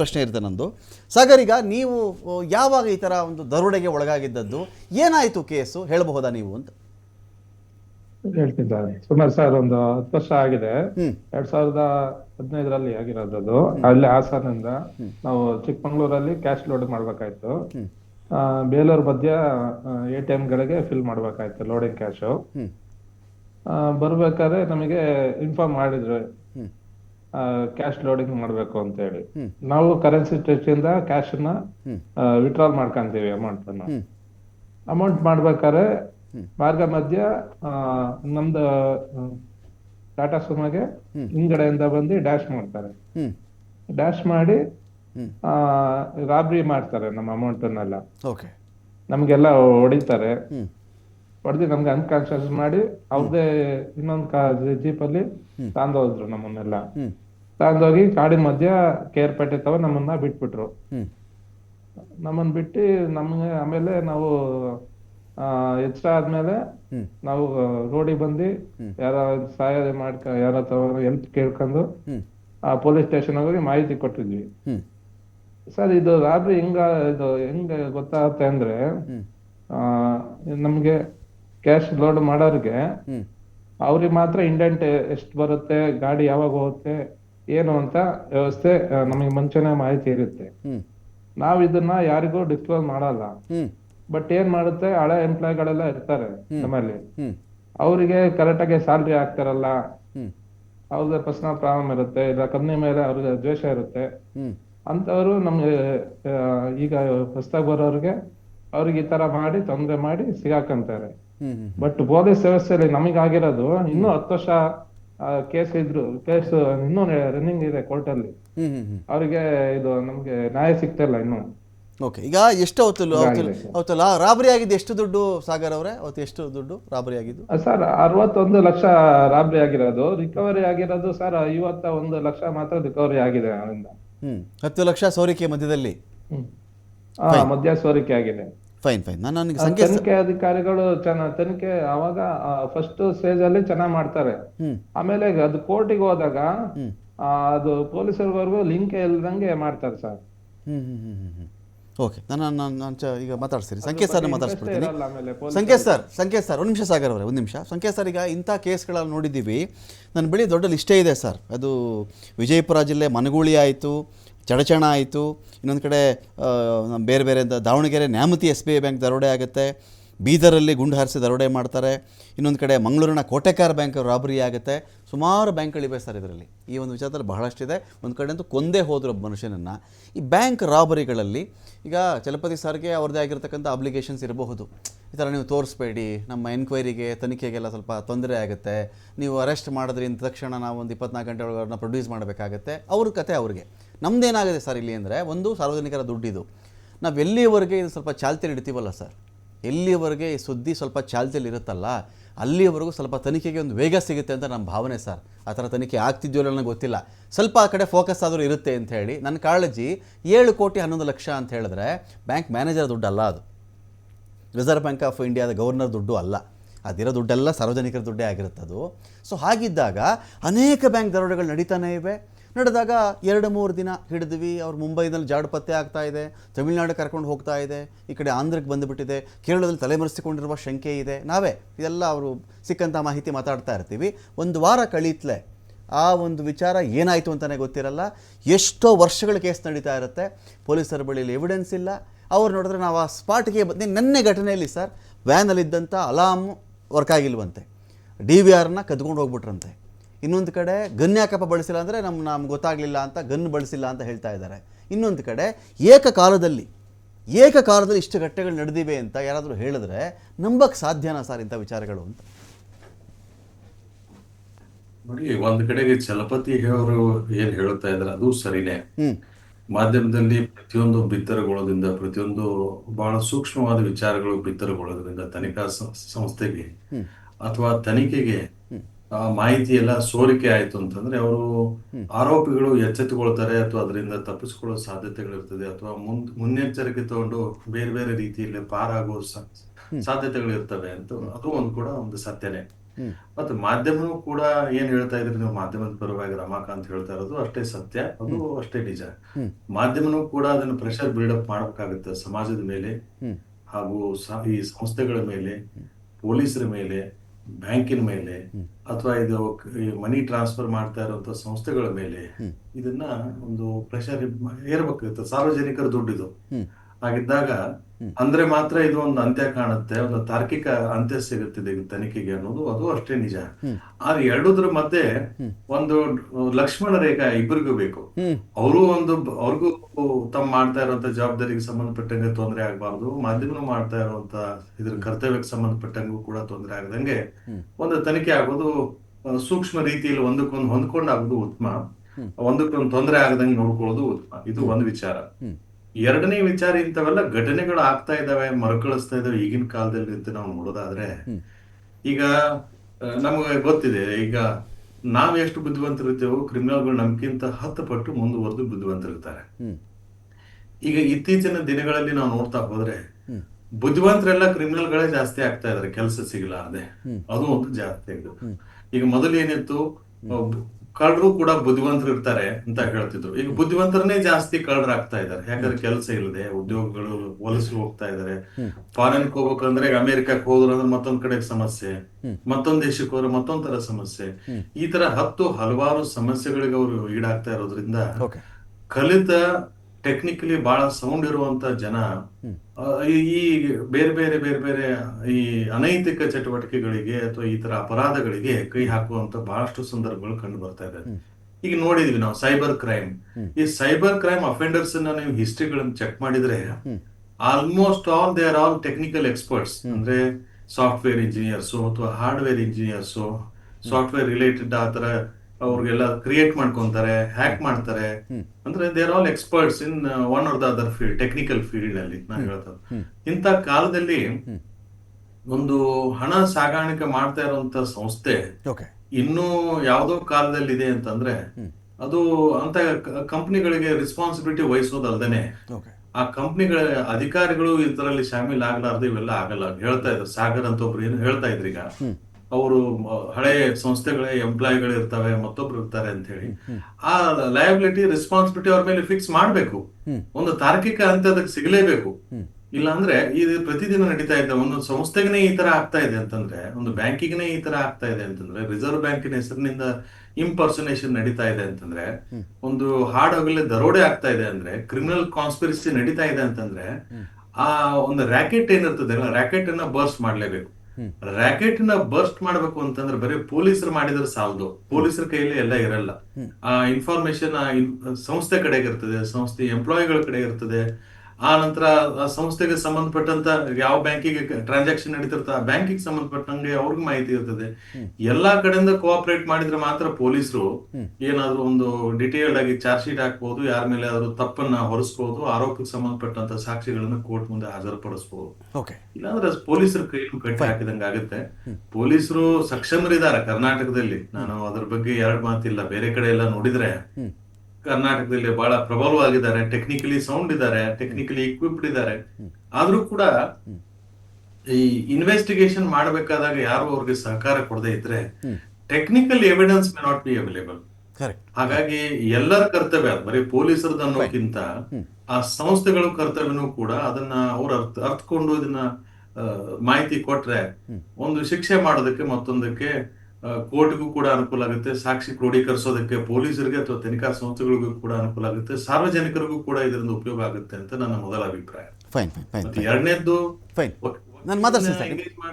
ಪ್ರಶ್ನೆ ಇರುತ್ತೆ ನಂದು. ಸಾಗರ್ ಈಗ ನೀವು ಯಾವಾಗ ಈ ಥರ ಒಂದು ದರೋಡೆಗೆ ಒಳಗಾಗಿದ್ದದ್ದು? ಏನಾಯಿತು ಕೇಸು? ಹೇಳಬಹುದಾ ನೀವು ಅಂತ? ಹೇಳ್ತಿದ್ದಾರೆ. ಸುಮಾರು ಸರ್ ಒಂದು ಹತ್ತು ವರ್ಷ ಆಗಿದೆ. ಎರಡ್ ಸಾವಿರದ ಹದಿನೈದರಲ್ಲಿ ಆಗಿರೋದು ಅಲ್ಲಿ ಹಾಸನಿಂದ ನಾವು ಚಿಕ್ಕಮಂಗ್ಳೂರಲ್ಲಿ ಕ್ಯಾಶ್ ಲೋಡ್ ಮಾಡ್ಬೇಕಾಯ್ತು. ಬೇಲೂರ್ ಮಧ್ಯ ಎ ಟಿ ಗಳಿಗೆ ಫಿಲ್ ಮಾಡ್ಬೇಕಾಯ್ತು ಲೋಡಿಂಗ್ ಕ್ಯಾಶು. ಬರ್ಬೇಕಾದ್ರೆ ನಮಗೆ ಇನ್ಫಾರ್ಮ್ ಮಾಡಿದ್ರು. ಕ್ಯಾಶ್ ಲೋಡಿಂಗ್ ಮಾಡ್ಬೇಕು ಅಂತ ಹೇಳಿ ನಾವು ಕರೆನ್ಸಿ ಟೆಸ್ಟ್ ಇಂದ ಕ್ಯಾಶ್ನ ವಿತ್ಡ್ರಾಲ್ ಮಾಡ್ಕೊಂತೀವಿ ಅಮೌಂಟ್ ಅನ್ನ. ಅಮೌಂಟ್ ಮಾಡ್ಬೇಕಾದ್ರೆ ಮಾರ್ಗ ಮಧ್ಯ ನಮ್ದು ಟಾಟಾ ಸುಮಗೆ ಹಿಂಗಡೆಯಿಂದ ಬಂದು ಡ್ಯಾಶ್ ಮಾಡ್ತಾರೆ. ಡ್ಯಾಶ್ ಮಾಡಿ ರಾಬ್ರಿ ಮಾಡ್ತಾರೆ ನಮ್ಮ ಅಮೌಂಟ್ ಅನ್ನೆಲ್ಲ. ಓಕೆ. ನಮ್ಗೆಲ್ಲ ಹೊಡಿತಾರೆ. ಹೊಡೆದು ನಮ್ಗೆ ಅನ್ಕಾನ್ಶಿಯಸ್ ಮಾಡಿ ಅವ್ರದೇ ಇನ್ನೊಂದು ಜೀಪ್ ಅಲ್ಲಿ ಹ್ಮ್. ತಾಂದೋದ್ರು ನಮ್ಮನ್ನೆಲ್ಲ. ತಾಂದೋಗಿ ಕಾಡಿನ ಮಧ್ಯ ಕೇರ್ಪೇಟೆ ತವ ನಮ್ಮನ್ನ ಬಿಟ್ಬಿಟ್ರು. ನಮ್ಮನ್ನ ಬಿಟ್ಟು ನಮ್ಗೆ ಆಮೇಲೆ ನಾವು ಎಚ್ಚರ ಆದ್ಮೇಲೆ ನಾವು ರೋಡಿಗೆ ಬಂದು. ಯಾರ ಸಹಾಯ ಮಾಡ್ಕ ಯಾರ ಹೆಲ್ಪ್ ಕೇಳ್ಕೊಂಡು ಆ ಪೊಲೀಸ್ ಸ್ಟೇಷನ್ ಹೋಗಿ ಮಾಹಿತಿ ಕೊಟ್ಟಿದ್ವಿ. ಸರ್ ಇದು ರಾತ್ರಿ ಹೆಂಗ ಇದು ಹೆಂಗ ಗೊತ್ತಾಗತ್ತೆ ಅಂದ್ರೆ ನಮ್ಗೆ ಕ್ಯಾಶ್ ಲೋಡ್ ಮಾಡೋರಿಗೆ ಅವ್ರಿಗೆ ಮಾತ್ರ ಇಂಡೆಂಟ್ ಎಷ್ಟು ಬರುತ್ತೆ ಗಾಡಿ ಯಾವಾಗ ಹೋಗುತ್ತೆ ಏನು ಅಂತ ವ್ಯವಸ್ಥೆ ನಮಗೆ ಮುಂಚೆನೆ ಮಾಹಿತಿ ಇರುತ್ತೆ. ನಾವ್ ಇದನ್ನ ಯಾರಿಗೂ ಡಿಸ್ಕ್ಲೋಸ್ ಮಾಡಲ್ಲ. ಬಟ್ ಏನ್ ಮಾಡುತ್ತೆ ಹಳೆ ಎಂಪ್ಲಾಯ್ಗಳೆಲ್ಲ ಇರ್ತಾರೆ ನಮ್ಮಲ್ಲಿ. ಅವರಿಗೆ ಕರೆಕ್ಟ್ ಕರೆಕ್ಟಾಗಿ ಸ್ಯಾಲ್ರಿ ಹಾಕ್ತಾರಲ್ಲ. ಅವ್ರದ್ದು ಪರ್ಸನಲ್ ಪ್ರಾಬ್ಲಮ್ ಇರುತ್ತೆ ಇಲ್ಲ ಕಂಪ್ನಿ ಮೇಲೆ ಅವ್ರಿಗೆ ದ್ವೇಷ ಇರುತ್ತೆ. ಅಂತವರು ನಮ್ಗೆ ಈಗ ಹೊಸದಾಗಿ ಬರೋರಿಗೆ ಅವ್ರಿಗೆ ಈ ತರ ಮಾಡಿ ತೊಂದರೆ ಮಾಡಿ ಸಿಗಾಕಂತಾರೆ. ಬಟ್ ಪೊಲೀಸ್ ವ್ಯವಸ್ಥೆಯಲ್ಲಿ ನಮಗಾಗಿರೋದು ಇನ್ನೂ ಹತ್ತು ವರ್ಷ ಕೇಸ್ ಇದ್ರು ಕೇಸ್ ಇನ್ನೂ ರನ್ನಿಂಗ್ ಇದೆ ಕೋರ್ಟಲ್ಲಿ ಅವರಿಗೆ ಇದು ನಮ್ಗೆ ನ್ಯಾಯ ಸಿಗ್ತಿಲ್ಲ ಇನ್ನು. ಓಕೆ ಈಗ ಎಷ್ಟು. ಅವತ್ತಲ್ಲ ರಾಬರಿ ಆಗಿದ್ದು ಎಷ್ಟು ದುಡ್ಡು ಸಾಗರ್ ಅವರೇ? ಅವತ್ತು ಎಷ್ಟು ದುಡ್ಡು ರಾಬರಿ ಆಗಿದ್ದು? ಸರ್ ಅರವತ್ತೊಂದು ಲಕ್ಷ ರಾಬರಿ ಆಗಿರೋದು ರಿಕವರಿ ಆಗಿರೋದು ಸರ್ ಐವತ್ತ ಒಂದು ಲಕ್ಷ ಮಾತ್ರ ರಿಕವರಿ ಆಗಿದೆ ಅವರಿಂದ ಹ್ಮ್ ಹತ್ತು ಲಕ್ಷ ಸೋರಿಕೆ ಮಧ್ಯದಲ್ಲಿ. ಹ್ಮ್. ಮಧ್ಯ ಸೋರಿಕೆ ಆಗಿದೆ. ಫೈನ್ ಫೈನ್ ನಾನು ನನಗೆ ಸಂಖ್ಯೆ ತನಿಖೆ ಅಧಿಕಾರಿಗಳು ಚೆನ್ನಾಗಿ ತನಿಖೆ ಅವಾಗ ಫಸ್ಟ್ ಸ್ಟೇಜ್ ಅಲ್ಲಿ ಚೆನ್ನಾಗಿ ಮಾಡ್ತಾರೆ. ಆಮೇಲೆ ಅದು ಕೋರ್ಟಿಗೆ ಹೋದಾಗ ಆ, ಅದು ಪೊಲೀಸರ್ವರೆಗೂ ಲಿಂಕ್ ಇಲ್ದಂಗೆ ಮಾಡ್ತಾರೆ ಸರ್. ಹ್ಞೂ ಹ್ಞೂ ಹ್ಞೂ ಹ್ಞೂ ಓಕೆ ನಾನು ನಾನು ನಾನು ಚ ಈಗ ಮಾತಾಡ್ತೀನಿ ಸಂಕೇತ್ ಸರ್ನ ಮಾತಾಡ್ಸ್ಬಿಡ್ತೀನಿ. ಇರಲ್ಲ ಆಮೇಲೆ ಸಂಕೇತ್ ಸರ್ ಸಂಕೇತ್ ಸರ್ ಒಂದು ನಿಮಿಷ ಸಾಗರ್ ಅವರೇ ಒಂದು ನಿಮಿಷ. ಸಂಕೇತ್ ಸರ್ ಈಗ ಇಂಥ ಕೇಸ್ಗಳಲ್ಲಿ ನೋಡಿದ್ದೀವಿ. ನನ್ನ ಬಳಿ ದೊಡ್ಡ ಲಿಸ್ಟೇ ಇದೆ ಸರ್. ಅದು ವಿಜಯಪುರ ಜಿಲ್ಲೆ ಮನಗೂಳಿ ಆಯಿತು. ಚಡಚಣ ಆಯಿತು. ಇನ್ನೊಂದು ಕಡೆ ಬೇರೆ ಬೇರೆ Davanagere Nyamathi S B I bank ದರೋಡೆ ಆಗುತ್ತೆ. ಬೀದರಲ್ಲಿ ಗುಂಡು ಹಾರಿಸಿ ದರೋಡೆ ಮಾಡ್ತಾರೆ. ಇನ್ನೊಂದು ಕಡೆ ಮಂಗಳೂರಿನ ಕೋಟೆಕಾರ್ ಬ್ಯಾಂಕ್ ರಾಬರಿ ಆಗುತ್ತೆ. ಸುಮಾರು ಬ್ಯಾಂಕ್ಗಳಿವೆ ಸರ್ ಇದರಲ್ಲಿ. ಈ ಒಂದು ವಿಚಾರದಲ್ಲಿ ಬಹಳಷ್ಟಿದೆ. ಒಂದು ಕಡೆ ಅಂತೂ ಕೊಂದೇ ಹೋದರು ಮನುಷ್ಯನನ್ನು. ಈ ಬ್ಯಾಂಕ್ ರಾಬರಿಗಳಲ್ಲಿ ಈಗ ಚಲಪತಿ ಸರ್ಗೆ ಅವ್ರದ್ದೇ ಆಗಿರ್ತಕ್ಕಂಥ ಅಬ್ಲಿಗೇಷನ್ಸ್ ಇರಬಹುದು. ಈ ಥರ ನೀವು ತೋರಿಸ್ಬೇಡಿ. ನಮ್ಮ ಎನ್ಕ್ವೈರಿಗೆ ತನಿಖೆಗೆಲ್ಲ ಸ್ವಲ್ಪ ತೊಂದರೆ ಆಗುತ್ತೆ. ನೀವು ಅರೆಸ್ಟ್ ಮಾಡಿದ್ರಿ ಇಂದ ತಕ್ಷಣ ನಾವು ಒಂದು ಇಪ್ಪತ್ನಾಲ್ಕು ಗಂಟೆ ಒಳಗೆ ಅವ್ರನ್ನ ಪ್ರೊಡ್ಯೂಸ್ ಮಾಡಬೇಕಾಗತ್ತೆ. ಅವ್ರ ಕತೆ ಅವ್ರಿಗೆ. ನಮ್ದೇನಾಗಿದೆ ಸರ್ ಇಲ್ಲಿ ಅಂದರೆ ಒಂದು ಸಾರ್ವಜನಿಕರ ದುಡ್ಡಿದು. ನಾವು ಎಲ್ಲಿಯವರೆಗೆ ಇದು ಸ್ವಲ್ಪ ಚಾಲ್ತಿಯಲ್ಲಿ ಇಡ್ತೀವಲ್ಲ ಸರ್ ಎಲ್ಲಿಯವರೆಗೆ ಈ ಸುದ್ದಿ ಸ್ವಲ್ಪ ಚಾಲ್ತಿಯಲ್ಲಿ ಇರುತ್ತಲ್ಲ ಅಲ್ಲಿಯವರೆಗೂ ಸ್ವಲ್ಪ ತನಿಖೆಗೆ ಒಂದು ವೇಗ ಸಿಗುತ್ತೆ ಅಂತ ನಮ್ಮ ಭಾವನೆ ಸರ್. ಆ ಥರ ತನಿಖೆ ಆಗ್ತಿದ್ಯೋ ನನಗೆ ಗೊತ್ತಿಲ್ಲ. ಸ್ವಲ್ಪ ಆ ಕಡೆ ಫೋಕಸ್ ಆದರೂ ಇರುತ್ತೆ ಅಂತ ಹೇಳಿ ನನ್ನ ಕಾಳಜಿ ಏಳು ಕೋಟಿ ಹನ್ನೊಂದು ಲಕ್ಷ ಅಂತ ಹೇಳಿದ್ರೆ ಬ್ಯಾಂಕ್ ಮ್ಯಾನೇಜರ್ ದುಡ್ಡಲ್ಲ ಅದು. ರಿಸರ್ವ್ ಬ್ಯಾಂಕ್ ಆಫ್ ಇಂಡಿಯಾದ ಗವರ್ನರ್ ದುಡ್ಡು ಅಲ್ಲ. ಅದಿರೋ ದುಡ್ಡೆಲ್ಲ ಸಾರ್ವಜನಿಕರ ದುಡ್ಡೇ ಆಗಿರುತ್ತೆ ಅದು ಸೊ ಹಾಗಿದ್ದಾಗ ಅನೇಕ ಬ್ಯಾಂಕ್ ದರೋಡೆಗಳು ನಡೀತಾನೇ ಇವೆ. ನಡೆದಾಗ ಎರಡು ಮೂರು ದಿನ ಹಿಡಿದ್ವಿ. ಅವ್ರು ಮುಂಬೈನಲ್ಲಿ ಜಾಡು ಪತ್ತೆ ಆಗ್ತಾ ಇದೆ. ತಮಿಳ್ನಾಡು ಕರ್ಕೊಂಡು ಹೋಗ್ತಾ ಇದೆ. ಈ ಕಡೆ ಆಂಧ್ರಕ್ಕೆ ಬಂದುಬಿಟ್ಟಿದೆ. ಕೇರಳದಲ್ಲಿ ತಲೆಮರೆಸಿಕೊಂಡಿರುವ ಶಂಕೆ ಇದೆ. ನಾವೇ ಇದೆಲ್ಲ ಅವರು ಸಿಕ್ಕಂಥ ಮಾಹಿತಿ ಮಾತಾಡ್ತಾ ಇರ್ತೀವಿ. ಒಂದು ವಾರ ಕಳೀತ್ಲೆ ಆ ಒಂದು ವಿಚಾರ ಏನಾಯಿತು ಅಂತಲೇ ಗೊತ್ತಿರಲ್ಲ. ಎಷ್ಟೋ ವರ್ಷಗಳ ಕೇಸ್ ನಡೀತಾ ಇರುತ್ತೆ. ಪೊಲೀಸರ ಬಳಿಯಲ್ಲಿ ಎವಿಡೆನ್ಸ್ ಇಲ್ಲ. ಅವ್ರು ನೋಡಿದ್ರೆ ನಾವು ಆ ಸ್ಪಾಟ್ಗೆ ಬಂದು ನೆನ್ನೆ ಘಟನೆಯಲ್ಲಿ ಸರ್ ವ್ಯಾನಲ್ಲಿದ್ದಂಥ ಅಲಾರ್ಮ್ ವರ್ಕ್ ಆಗಿಲ್ವಂತೆ. ಡಿ ವಿ ಆರ್ನ ಕದ್ಕೊಂಡು ಹೋಗ್ಬಿಟ್ರಂತೆ. ಇನ್ನೊಂದು ಕಡೆ ಗನ್ ಯಾಕಪ್ಪ ಬಳಸಿಲ್ಲ ಅಂದರೆ ನಮ್ಮ ನಮ್ಗೆ ಗೊತ್ತಾಗಲಿಲ್ಲ ಅಂತ ಗನ್ ಬಳಸಿಲ್ಲ ಅಂತ ಹೇಳ್ತಾ ಇದ್ದಾರೆ. ಇನ್ನೊಂದು ಕಡೆ ಏಕಕಾಲದಲ್ಲಿ ಏಕಕಾಲದಲ್ಲಿ ಇಷ್ಟು ಘಟ್ಟೆಗಳು ನಡೆದಿವೆ ಅಂತ ಯಾರಾದರೂ ಹೇಳಿದ್ರೆ ನಂಬಕ್ಕೆ ಸಾಧ್ಯನಾ ಸರ್ ಇಂಥ ವಿಚಾರಗಳು ಅಂತ? ನೋಡಿ ಒಂದು ಕಡೆಗೆ ಚಲಪತಿ ಅವರು ಏನ್ ಹೇಳ್ತಾ ಇದ್ದಾರೆ ಅದು ಸರಿನೇ. ಮಾಧ್ಯಮದಲ್ಲಿ ಪ್ರತಿಯೊಂದು ಬಿತ್ತರಗೊಳ್ಳೋದ್ರಿಂದ ಪ್ರತಿಯೊಂದು ಬಹಳ ಸೂಕ್ಷ್ಮವಾದ ವಿಚಾರಗಳು ಬಿತ್ತರಗೊಳ್ಳೋದ್ರಿಂದ ತನಿಖಾ ಸಂಸ್ಥೆಗೆ ಅಥವಾ ತನಿಖೆಗೆ ಮಾಹಿತಿ ಎಲ್ಲ ಸೋರಿಕೆ ಆಯ್ತು ಅಂತಂದ್ರೆ ಅವರು ಆರೋಪಿಗಳು ಎಚ್ಚೆತ್ತುಕೊಳ್ತಾರೆ ಅಥವಾ ಅದರಿಂದ ತಪ್ಪಿಸ್ಕೊಳ್ಳೋ ಸಾಧ್ಯತೆಗಳಿರ್ತದೆ ಅಥವಾ ಮುನ್ ಮುನ್ನೆಚ್ಚರಿಕೆ ತಗೊಂಡು ಬೇರೆ ಬೇರೆ ರೀತಿಯಲ್ಲಿ ಪಾರಾಗೋ ಸಾಧ್ಯತೆಗಳಿರ್ತವೆ ಸಾಧ್ಯತೆಗಳು ಇರ್ತವೆ ಅಂತ ಅದು ಒಂದು ಕೂಡ ಒಂದು ಸತ್ಯನೇ. ಮತ್ತೆ ಮಾಧ್ಯಮನೂ ಕೂಡ ಏನ್ ಹೇಳ್ತಾ ಇದ್ರಿ ನೀವು ಮಾಧ್ಯಮದ ಪರವಾಗಿ ರಮಾಕಾಂತ್ ಹೇಳ್ತಾ ಇರೋದು ಅಷ್ಟೇ ಸತ್ಯ ಅದು ಅಷ್ಟೇ ನಿಜ. ಮಾಧ್ಯಮನೂ ಕೂಡ ಅದನ್ನ ಪ್ರೆಷರ್ ಬಿಲ್ಡಪ್ ಮಾಡಬೇಕಾಗುತ್ತೆ ಸಮಾಜದ ಮೇಲೆ ಹಾಗೂ ಈ ಸಂಸ್ಥೆಗಳ ಮೇಲೆ ಪೊಲೀಸರ ಮೇಲೆ ಬ್ಯಾಂಕಿನ ಮೇಲೆ ಅಥವಾ ಇದು ಮನಿ ಟ್ರಾನ್ಸ್ಫರ್ ಮಾಡ್ತಾ ಇರುವಂತ ಸಂಸ್ಥೆಗಳ ಮೇಲೆ ಇದನ್ನ ಒಂದು ಪ್ರೆಷರ್ ಏರ್ಬೇಕಾಗುತ್ತೆ ಸಾರ್ವಜನಿಕರ ದುಡ್ಡಿದು. ಹಾಗಿದ್ದಾಗ ಅಂದ್ರೆ ಮಾತ್ರ ಇದು ಒಂದು ಅಂತ್ಯ ಕಾಣುತ್ತೆ ಒಂದು ತಾರ್ಕಿಕ ಅಂತ್ಯ ಸಿಗುತ್ತಿದೆ ತನಿಖೆಗೆ ಅನ್ನೋದು ಅದು ಅಷ್ಟೇ ನಿಜ. ಆದ್ರೆ ಎರಡುದ್ರ ಮಧ್ಯೆ ಒಂದು ಲಕ್ಷ್ಮಣ ರೇಖಾ ಇಬ್ಬರಿಗೂ ಬೇಕು. ಅವರು ಒಂದು ಅವ್ರಿಗೂ ತಮ್ಮ ಮಾಡ್ತಾ ಇರುವಂತ ಜವಾಬ್ದಾರಿಗೆ ಸಂಬಂಧಪಟ್ಟಂಗೆ ತೊಂದರೆ ಆಗ್ಬಾರ್ದು ಮಾಧ್ಯಮನು ಮಾಡ್ತಾ ಇರುವಂತ ಇದ್ರ ಕರ್ತವ್ಯಕ್ಕೆ ಸಂಬಂಧಪಟ್ಟಂಗೂ ಕೂಡ ತೊಂದರೆ ಆಗದಂಗೆ ಒಂದು ತನಿಖೆ ಆಗೋದು ಸೂಕ್ಷ್ಮ ರೀತಿಯಲ್ಲಿ ಒಂದಕ್ಕೊಂದು ಹೊಂದ್ಕೊಂಡು ಆಗೋದು ಉತ್ತಮ ಒಂದಕ್ಕೊಂದು ತೊಂದರೆ ಆಗದಂಗೆ ನೋಡ್ಕೊಳ್ಳೋದು ಉತ್ತಮ. ಇದು ಒಂದು ವಿಚಾರ. ಎರಡನೇ ವಿಚಾರ ಇಂಥವೆಲ್ಲ ಘಟನೆಗಳು ಆಗ್ತಾ ಇದಾವೆ ಮರುಕಳಿಸ್ತಾ ಇದಾವೆ ಈಗಿನ ಕಾಲದಲ್ಲಿ ಅಂತ ನಾವು ನೋಡೋದಾದ್ರೆ ಈಗ ನಮಗೆ ಗೊತ್ತಿದೆ ಈಗ ನಾವ್ ಎಷ್ಟು ಬುದ್ಧಿವಂತರಿರ್ತೇವೋ ಕ್ರಿಮಿನಲ್ಗಳು ನಮ್ಗಿಂತ ಹತ್ತು ಪಟ್ಟು ಮುಂದುವರೆದು ಬುದ್ಧಿವಂತರಿರ್ತಾರೆ. ಈಗ ಇತ್ತೀಚಿನ ದಿನಗಳಲ್ಲಿ ನಾವು ನೋಡ್ತಾ ಹೋದ್ರೆ ಬುದ್ಧಿವಂತರೆಲ್ಲ ಕ್ರಿಮಿನಲ್ಗಳೇ ಜಾಸ್ತಿ ಆಗ್ತಾ ಇದಾರೆ ಕೆಲಸ ಸಿಗಲಾರದೆ ಅದು. ಒಂದು ಜಾಸ್ತಿ ಆಗಿದೆ. ಈಗ ಮೊದಲು ಏನಿತ್ತು ಕಳ್ಳರು ಕೂಡ ಬುದ್ಧಿವಂತರು ಇರ್ತಾರೆ ಅಂತ ಹೇಳ್ತಿದ್ರು. ಈಗ ಬುದ್ಧಿವಂತರನ್ನೇ ಜಾಸ್ತಿ ಕಳ್ಳರಾಗ್ತಾ ಇದ್ದಾರೆ. ಯಾಕಂದ್ರೆ ಕೆಲಸ ಇಲ್ಲದೆ ಉದ್ಯೋಗಗಳು ವಲಸೆ ಹೋಗ್ತಾ ಇದಾರೆ ಫಾರಿನ್ ಹೋಗ್ಬೇಕಂದ್ರೆ ಅಮೆರಿಕಕ್ಕೆ ಹೋದ್ರು ಅಂದ್ರೆ ಮತ್ತೊಂದ್ ಕಡೆ ಸಮಸ್ಯೆ. ಮತ್ತೊಂದ್ ದೇಶಕ್ಕೆ ಹೋದ್ರೆ ಮತ್ತೊಂದ್ ತರ ಸಮಸ್ಯೆ. ಈ ತರ ಹತ್ತು ಹಲವಾರು ಸಮಸ್ಯೆಗಳಿಗೆ ಅವರು ಈಡಾಗ್ತಾ ಇರೋದ್ರಿಂದ ಕಲಿತ ಟೆಕ್ನಿಕಲಿ ಬಹಳ ಸೌಂಡ್ ಇರುವಂತ ಜನ ಈ ಬೇರೆ ಬೇರೆ ಬೇರೆ ಬೇರೆ ಈ ಅನೈತಿಕ ಚಟುವಟಿಕೆಗಳಿಗೆ ಅಥವಾ ಈ ತರ ಅಪರಾಧಗಳಿಗೆ ಕೈ ಹಾಕುವಂತ ಬಹಳಷ್ಟು ಸಂದರ್ಭಗಳು ಕಂಡು ಬರ್ತಾ ಇದೆ. ಈಗ ನೋಡಿದ್ವಿ ನಾವು ಸೈಬರ್ ಕ್ರೈಮ್ ಈ ಸೈಬರ್ ಕ್ರೈಮ್ ಅಫೆಂಡರ್ಸ್ ನೀವು ಹಿಸ್ಟ್ರಿಗಳನ್ನ ಚೆಕ್ ಮಾಡಿದ್ರೆ almost all they are all technical experts ಅಂದ್ರೆ ಸಾಫ್ಟ್ವೇರ್ ಇಂಜಿನಿಯರ್ಸ್ ಅಥವಾ ಹಾರ್ಡ್ವೇರ್ ಇಂಜಿನಿಯರ್ಸ್ ಸಾಫ್ಟ್ವೇರ್ ರಿಲೇಟೆಡ್ ಆ ತರ ಅವ್ರಿಗೆಲ್ಲ ಕ್ರಿಯೇಟ್ ಮಾಡ್ಕೊಂತಾರೆ ಹ್ಯಾಕ್ ಮಾಡ್ತಾರೆ. ಅಂದ್ರೆ they are all experts in one or the other field technical field ಅಲ್ಲಿ ನಾನು ಹೇಳ್ತೇನೆ ಇಂಥ ಕಾಲದಲ್ಲಿ ಒಂದು ಹಣ ಸಾಗಾಣಿಕೆ ಮಾಡ್ತಾ ಇರುವಂತ ಸಂಸ್ಥೆ ಇನ್ನು ಇನ್ನೂ ಯಾವುದೋ ಕಾಲದಲ್ಲಿ ಇದೆ ಅಂತಂದ್ರೆ ಅದು ಅಂತ ಕಂಪನಿಗಳಿಗೆ ರೆಸ್ಪಾನ್ಸಿಬಿಲಿಟಿ ವಹಿಸೋದಲ್ದೇನೆ ಆ ಕಂಪ್ನಿಗಳ ಅಧಿಕಾರಿಗಳು ಇದರಲ್ಲಿ ಶಾಮೀಲ್ ಆಗ್ಲಾರ್ದು ಇವೆಲ್ಲ ಆಗಲ್ಲ. ಹೇಳ್ತಾ ಇದ್ರು. ಸಾಗರ್ ಅಂತ ಒಬ್ರು ಏನು ಹೇಳ್ತಾ ಇದ್ರು ಈಗ. ಅವರು ಹಳೆ ಸಂಸ್ಥೆಗಳ ಎಂಪ್ಲಾಯಿಗಳು ಇರ್ತವೆ ಮತ್ತೊಬ್ರು ಇರ್ತಾರೆ ಅಂತ ಹೇಳಿ ಆ ಲಯಬಿಲಿಟಿ ರೆಸ್ಪಾನ್ಸಿಬಿಲಿಟಿ ಅವ್ರ ಮೇಲೆ ಫಿಕ್ಸ್ ಮಾಡಬೇಕು. ಒಂದು ತಾರ್ಕಿಕ ಅಂತ ಅದಕ್ಕೆ ಸಿಗಲೇಬೇಕು. ಇಲ್ಲ ಅಂದ್ರೆ ಇದು ಪ್ರತಿದಿನ ನಡೀತಾ ಇದೆ ಒಂದು ಸಂಸ್ಥೆಗೆ ಈ ತರ ಆಗ್ತಾ ಇದೆ ಅಂತಂದ್ರೆ ಒಂದು ಬ್ಯಾಂಕಿಗೆ ಈ ತರ ಆಗ್ತಾ ಇದೆ ಅಂತಂದ್ರೆ ರಿಸರ್ವ್ ಬ್ಯಾಂಕಿನ ಹೆಸರಿನಿಂದ ಇಂಪರ್ಸನೇಷನ್ ನಡೀತಾ ಇದೆ ಅಂತಂದ್ರೆ ಒಂದು ಹಾಡೋಗಲೇ ದರೋಡೆ ಆಗ್ತಾ ಇದೆ ಅಂದ್ರೆ ಕ್ರಿಮಿನಲ್ ಕಾನ್ಸ್ಪಿರಸಿ ನಡೀತಾ ಇದೆ ಅಂತಂದ್ರೆ ಆ ಒಂದು ರ್ಯಾಕೆಟ್ ಏನಿರ್ತದೆ ರ್ಯಾಕೆಟ್ ಅನ್ನ ಬರ್ಸ್ ಮಾಡ್ಲೇಬೇಕು. ರ್ಯಾಕೆಟ್ನ ಬರ್ಸ್ಟ್ ಮಾಡ್ಬೇಕು ಅಂತಂದ್ರೆ ಬರೀ ಪೊಲೀಸರು ಮಾಡಿದ್ರೆ ಸಾಲದು. ಪೊಲೀಸರ ಕೈಯಲ್ಲಿ ಎಲ್ಲ ಇರಲ್ಲ. ಆ ಇನ್ಫಾರ್ಮೇಶನ್ ಆ ಸಂಸ್ಥೆ ಕಡೆಗೆ ಇರ್ತದೆ ಸಂಸ್ಥೆ ಎಂಪ್ಲಾಯಿಗಳ ಕಡೆ ಇರ್ತದೆ ಆ ನಂತರ ಆ ಸಂಸ್ಥೆಗೆ ಸಂಬಂಧಪಟ್ಟಂತ ಯಾವ ಬ್ಯಾಂಕಿಗೆ ಟ್ರಾನ್ಸಾಕ್ಷನ್ ನಡೀತಿರ್ತ ಆ ಬ್ಯಾಂಕಿಗೆ ಸಂಬಂಧಪಟ್ಟಂಗೆ ಅವ್ರಿಗೆ ಮಾಹಿತಿ ಇರ್ತದೆ. ಎಲ್ಲಾ ಕಡೆಯಿಂದ ಕೋಆಪರೇಟ್ ಮಾಡಿದ್ರೆ ಮಾತ್ರ ಪೊಲೀಸರು ಏನಾದ್ರು ಒಂದು ಡಿಟೇಲ್ಡ್ ಆಗಿ ಚಾರ್ಜ್ ಶೀಟ್ ಹಾಕ್ಬಹುದು ಯಾರ ಮೇಲೆ ಆದ್ರೂ ತಪ್ಪನ್ನ ಹೊರಿಸ್ಬೋದು ಆರೋಪಕ್ಕೆ ಸಂಬಂಧಪಟ್ಟಂತ ಸಾಕ್ಷಿಗಳನ್ನ ಕೋರ್ಟ್ ಮುಂದೆ ಹಾಜರುಪಡಿಸಬಹುದು ಇಲ್ಲಾಂದ್ರೆ ಪೊಲೀಸರ ಕೈಯನ್ನು ಕಟ್ಟಿ ಹಾಕಿದಂಗ ಆಗುತ್ತೆ. ಪೊಲೀಸರು ಸಕ್ಷಮರಿದ್ದಾರೆ ಕರ್ನಾಟಕದಲ್ಲಿ. ನಾನು ಅದ್ರ ಬಗ್ಗೆ ಎರಡು ಮಾತಿಲ್ಲ. ಬೇರೆ ಕಡೆ ಎಲ್ಲ ನೋಡಿದ್ರೆ ಕರ್ನಾಟಕದಲ್ಲಿ ಬಹಳ ಪ್ರಬಲವಾಗಿದ್ದಾರೆ ಟೆಕ್ನಿಕಲಿ ಸೌಂಡ್ ಇದ್ದಾರೆ ಟೆಕ್ನಿಕಲಿ ಇಕ್ವಿಪ್ಡ್ ಇದ್ದಾರೆ. ಆದ್ರೂ ಕೂಡ ಈ ಇನ್ವೆಸ್ಟಿಗೇಷನ್ ಮಾಡಬೇಕಾದಾಗ ಯಾರು ಅವ್ರಿಗೆ ಸಹಕಾರ ಕೊಡದೇ ಇದ್ರೆ technical evidence may not be available ಹಾಗಾಗಿ ಎಲ್ಲರ ಕರ್ತವ್ಯ ಅದು ಬರೀ ಪೊಲೀಸರದ್ದು ಅನ್ನೋಕ್ಕಿಂತ ಆ ಸಂಸ್ಥೆಗಳ ಕರ್ತವ್ಯನೂ ಕೂಡ ಅದನ್ನ ಅವ್ರ ಅರ್ಥ ಅರ್ಥಕೊಂಡು ಇದನ್ನ ಮಾಹಿತಿ ಕೊಟ್ರೆ ಒಂದು ಶಿಕ್ಷೆ ಮಾಡೋದಕ್ಕೆ ಮತ್ತೊಂದಕ್ಕೆ ಕೋರ್ಟ್ಗೂ ಕೂಡ ಅನುಕೂಲ ಆಗುತ್ತೆ. ಸಾಕ್ಷಿ ಕ್ರೋಢೀಕರಿಸೋದಕ್ಕೆ ಪೊಲೀಸರಿಗೆ ಅಥವಾ ತನಿಖಾ ಸಂಸ್ಥೆಗಳಿಗೂ ಕೂಡ ಅನುಕೂಲ ಆಗುತ್ತೆ. ಸಾರ್ವಜನಿಕರಿಗೂ ಕೂಡ ಇದರಿಂದ ಉಪಯೋಗ ಆಗುತ್ತೆ ಅಂತ ನನ್ನ ಮೊದಲ ಅಭಿಪ್ರಾಯ. ಎರಡನೇದ್ದು